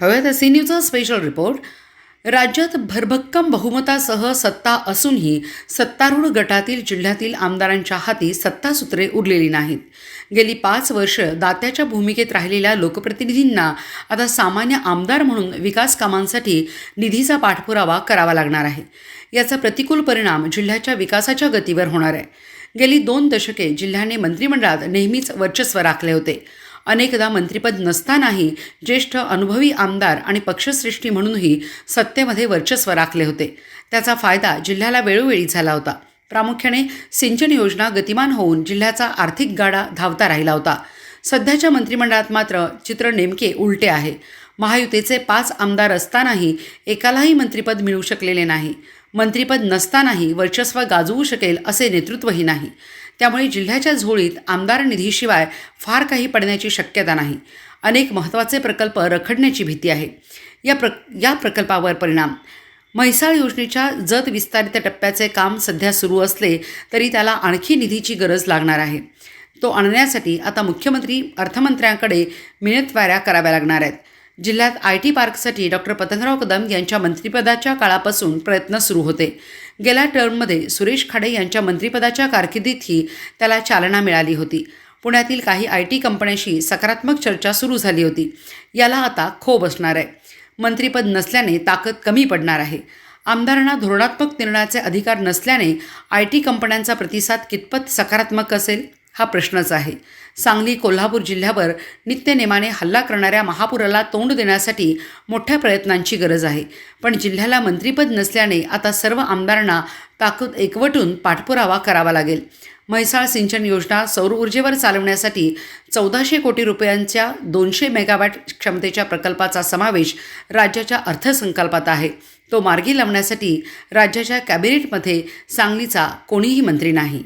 पाहूयात सी न्यूजचा special report राज्यात भरभक्कम बहुमतासह सत्ता असूनही सत्तारूढ गटातील जिल्ह्यातील आमदारांच्या हाती सत्तासूत्रे उरलेली नाहीत. गेली पाच वर्ष दात्याच्या भूमिकेत राहिलेल्या लोकप्रतिनिधींना आता सामान्य आमदार म्हणून विकास कामांसाठी निधीचा पाठपुरावा करावा लागणार आहे. याचा प्रतिकूल परिणाम जिल्ह्याच्या विकासाच्या गतीवर होणार आहे. गेली दोन दशके जिल्ह्याने मंत्रिमंडळात नेहमीच वर्चस्व राखले होते. अनेकदा मंत्रिपद नसतानाही ज्येष्ठ अनुभवी आमदार आणि पक्षश्रेष्ठी म्हणूनही सत्तेमध्ये वर्चस्व राखले होते. त्याचा फायदा जिल्ह्याला वेळोवेळी झाला होता. प्रामुख्याने सिंचन योजना गतिमान होऊन जिल्ह्याचा आर्थिक गाडा धावता राहिला होता. सध्याच्या मंत्रिमंडळात मात्र चित्र नेमके उलटे आहे. महायुतीचे पाच आमदार असतानाही एकालाही मंत्रिपद मिळू शकलेले नाही. मंत्रिपद नसतानाही वर्चस्व गाजवू शकेल असे नेतृत्वही नाही. त्यामुळे जिल्ह्याच्या झोळीत आमदार निधीशिवाय फार काही पडण्याची शक्यता नाही. अनेक महत्त्वाचे प्रकल्प रखडण्याची भीती आहे. या प्र या प्रकल्पावर परिणाम. म्हैसाळ योजनेच्या जत विस्तारित टप्प्याचे काम सध्या सुरू असले तरी त्याला आणखी निधीची गरज लागणार आहे. तो आणण्यासाठी आता मुख्यमंत्री अर्थमंत्र्यांकडे मिळतवाऱ्या कराव्या लागणार आहेत. जिल्ह्यात आय टी पार्कसाठी डॉक्टर पतंगराव कदम यांच्या मंत्रिपदाच्या काळापासून प्रयत्न सुरू होते. गेल्या टर्ममध्ये सुरेश खाडे यांच्या मंत्रिपदाच्या कारकिर्दीतही त्याला चालना मिळाली होती. पुण्यातील काही आय टी कंपन्यांशी सकारात्मक चर्चा सुरू झाली होती. याला आता खो बसणार आहे. मंत्रिपद नसल्याने ताकद कमी पडणार आहे. आमदारांना धोरणात्मक निर्णयाचे अधिकार नसल्याने आय टी कंपन्यांचा प्रतिसाद कितपत सकारात्मक असेल? हा प्रश्नच आहे. सांगली कोल्हापूर जिल्ह्यावर नित्यनेमाने हल्ला करणाऱ्या महापुराला तोंड देण्यासाठी मोठ्या प्रयत्नांची गरज आहे. पण जिल्ह्याला मंत्रीपद नसल्याने आता सर्व आमदारांना ताकद एकवटून पाठपुरावा करावा लागेल. म्हैसाळ सिंचन योजना सौर ऊर्जेवर चालवण्यासाठी चौदाशे कोटी रुपयांच्या दोनशे मेगावॅट क्षमतेच्या प्रकल्पाचा समावेश राज्याच्या अर्थसंकल्पात आहे. तो मार्गी लावण्यासाठी राज्याच्या कॅबिनेटमध्ये सांगलीचा कोणीही मंत्री नाही.